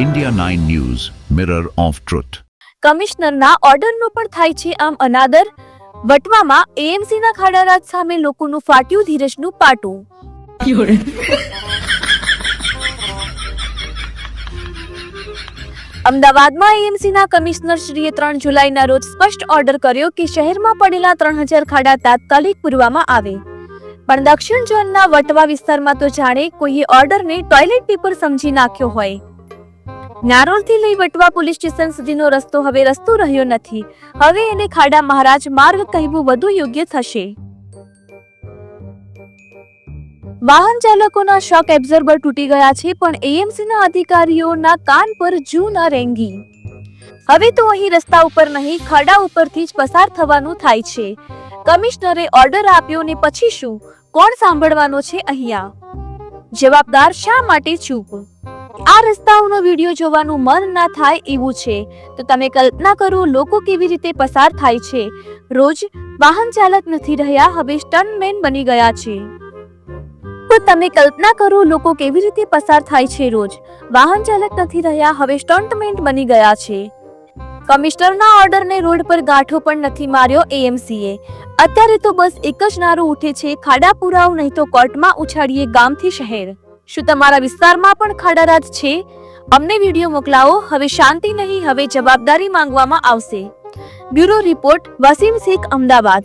India 9 News, Mirror of Truth. કમિશનરના ઓર્ડરનો પણ થાય છે આમ અનાદર. વટવામાં એએમસીના ખાડારાજ સામે લોકોનું ફાટ્યું ધીરજનું પાટું. અમદાવાદમાં એએમસીના કમિશનર શ્રીએ ત્રણ જુલાઈના રોજ સ્પષ્ટ ઓર્ડર કર્યો કે શહેરમાં પડેલા ત્રણ હજાર ખાડા તાત્કાલિક પૂરવામાં આવે. પણ દક્ષિણ ઝોનના વટવા વિસ્તારમાં તો જાણે કોઈએ ઓર્ડરને ટોયલેટ પેપર સમજી નાખ્યો હોય. નારોલથી લઈ વટવા પોલીસ સ્ટેશન સુધીનો રસ્તો હવે રસ્તો રહ્યો નથી. હવે એને ખાડા મહારાજ માર્ગ કહેવું વધુ યોગ્ય થશે. વાહન ચાલકોના શોક એબ્ઝર્બર તૂટી ગયા છે, પણ એએમસીના અધિકારીઓના કાન પર જૂ ન રેંગી. હવે તો અહીં રસ્તા ઉપર નહીં, ખાડા ઉપરથી જ પસાર થવાનું થાય છે. કમિશનરે ઓર્ડર આપ્યો ને પછી શું? કોણ સાંભળવાનો છે અહીંયા? જવાબદાર શા માટે ચૂપ? આ રસ્તાઓનો વીડિયો જોવાનું મન ના થાય એવું છે. તો તમે કલ્પના કરો લોકો કેવી રીતે પસાર થાય છે. રોજ વાહન ચાલક નથી રહ્યા, હવે સ્ટનમેન બની ગયા છે. તો તમે કલ્પના કરો લોકો કેવી રીતે પસાર થાય છે રોજ. વાહન ચાલક નથી રહ્યા, હવે સ્ટન્ટમેન્ટ બની ગયા છે. કમિશનરના ઓર્ડરને રોડ પર ગાંઠો પણ નથી માર્યો એએમસીએ. અત્યારે તો બસ એક જ નારો ઉઠે છે ખાડા પુરાવ નહીં તો કોર્ટમાં ઉછાળીએ ગામથી શહેર. શું તમારા વિસ્તારમાં પણ ખાડારાજ છે? અમને વીડિયો મોકલાવો, હવે શાંતિ નહીં, હવે જવાબદારી માંગવામાં આવશે. Bureau report, Wasim Sheikh Ahmedabad.